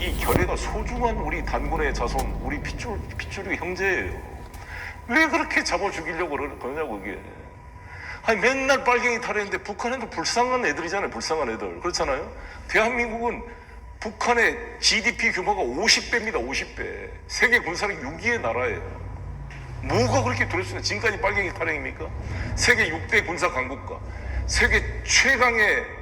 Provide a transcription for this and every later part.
이 결의가 소중한 우리 단군의 자손, 우리 핏줄, 핏줄이 형제예요. 왜 그렇게 잡아 죽이려고 그러- 그러냐고, 그게. 아니, 맨날 빨갱이 탈했는데 북한에도 불쌍한 애들이잖아요, 불쌍한 애들. 그렇잖아요? 대한민국은 북한의 GDP 규모가 50배입니다, 50배. 세계 군사력 6위의 나라예요. 뭐가 그렇게 두렵습니까? 지금까지 빨갱이 탈행입니까? 세계 6대 군사 강국가, 세계 최강의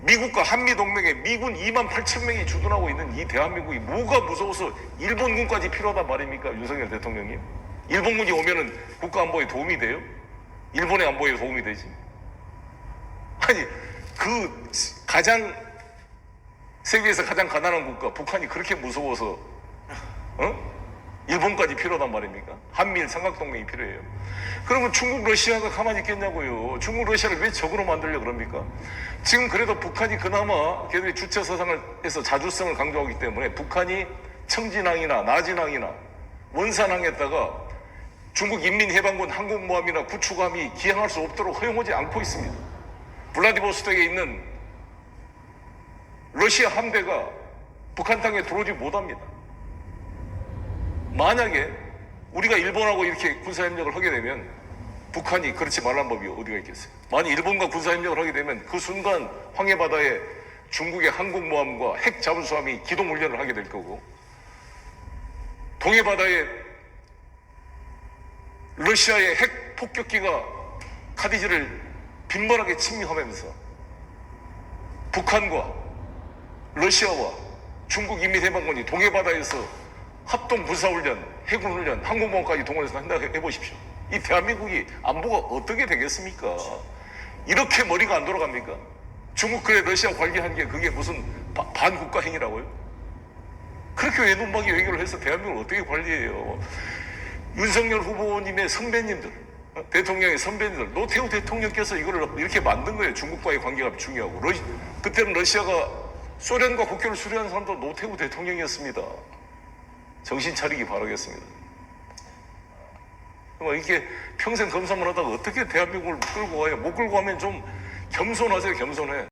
미국과 한미동맹에 미군 2만 8천 명이 주둔하고 있는 이 대한민국이 뭐가 무서워서 일본군까지 필요하단 말입니까? 윤석열 대통령님? 일본군이 오면은 국가 안보에 도움이 돼요? 일본의 안보에 도움이 되지? 아니, 그 가장 세계에서 가장 가난한 국가 북한이 그렇게 무서워서 어? 일본까지 필요하단 말입니까? 한미일 삼각동맹이 필요해요. 그러면 중국, 러시아가 가만히 있겠냐고요. 중국, 러시아를 왜 적으로 만들려 그럽니까? 지금 그래도 북한이 그나마 걔들이 주체 사상을 해서 자주성을 강조하기 때문에 북한이 청진항이나 나진항이나 원산항에다가 중국 인민해방군 항공모함이나 구축함이 기항할 수 없도록 허용하지 않고 있습니다. 블라디보스톡에 있는 러시아 함대가 북한 땅에 들어오지 못합니다. 만약에 우리가 일본하고 이렇게 군사협력을 하게 되면 북한이 그렇지 말란 법이 어디가 있겠어요? 만약 일본과 군사협력을 하게 되면 그 순간 황해바다에 중국의 항공모함과 핵 잠수함이 기동 훈련을 하게 될 거고 동해바다에 러시아의 핵 폭격기가 카디지를 빈번하게 침입하면서 북한과 러시아와 중국 인민해방군이 동해바다에서 합동 군사훈련, 해군훈련, 항공모함까지 동원해서 한다 해보십시오. 이 대한민국이 안보가 어떻게 되겠습니까? 이렇게 머리가 안 돌아갑니까? 중국 그래 러시아 관리한 게 그게 무슨 바- 반국가 행위라고요? 그렇게 외눈박이 외교를 해서 대한민국을 어떻게 관리해요? 윤석열 후보님의 선배님들, 어, 대통령의 선배님들, 노태우 대통령께서 이거를 이렇게 만든 거예요. 중국과의 관계가 중요하고. 러시, 그때는 러시아가 소련과 국교를 수리한 사람도 노태우 대통령이었습니다. 정신 차리기 바라겠습니다. 뭐 이렇게 평생 검사만 하다가 어떻게 대한민국을 끌고 가요? 못 끌고 가면 좀 겸손하세요, 겸손해.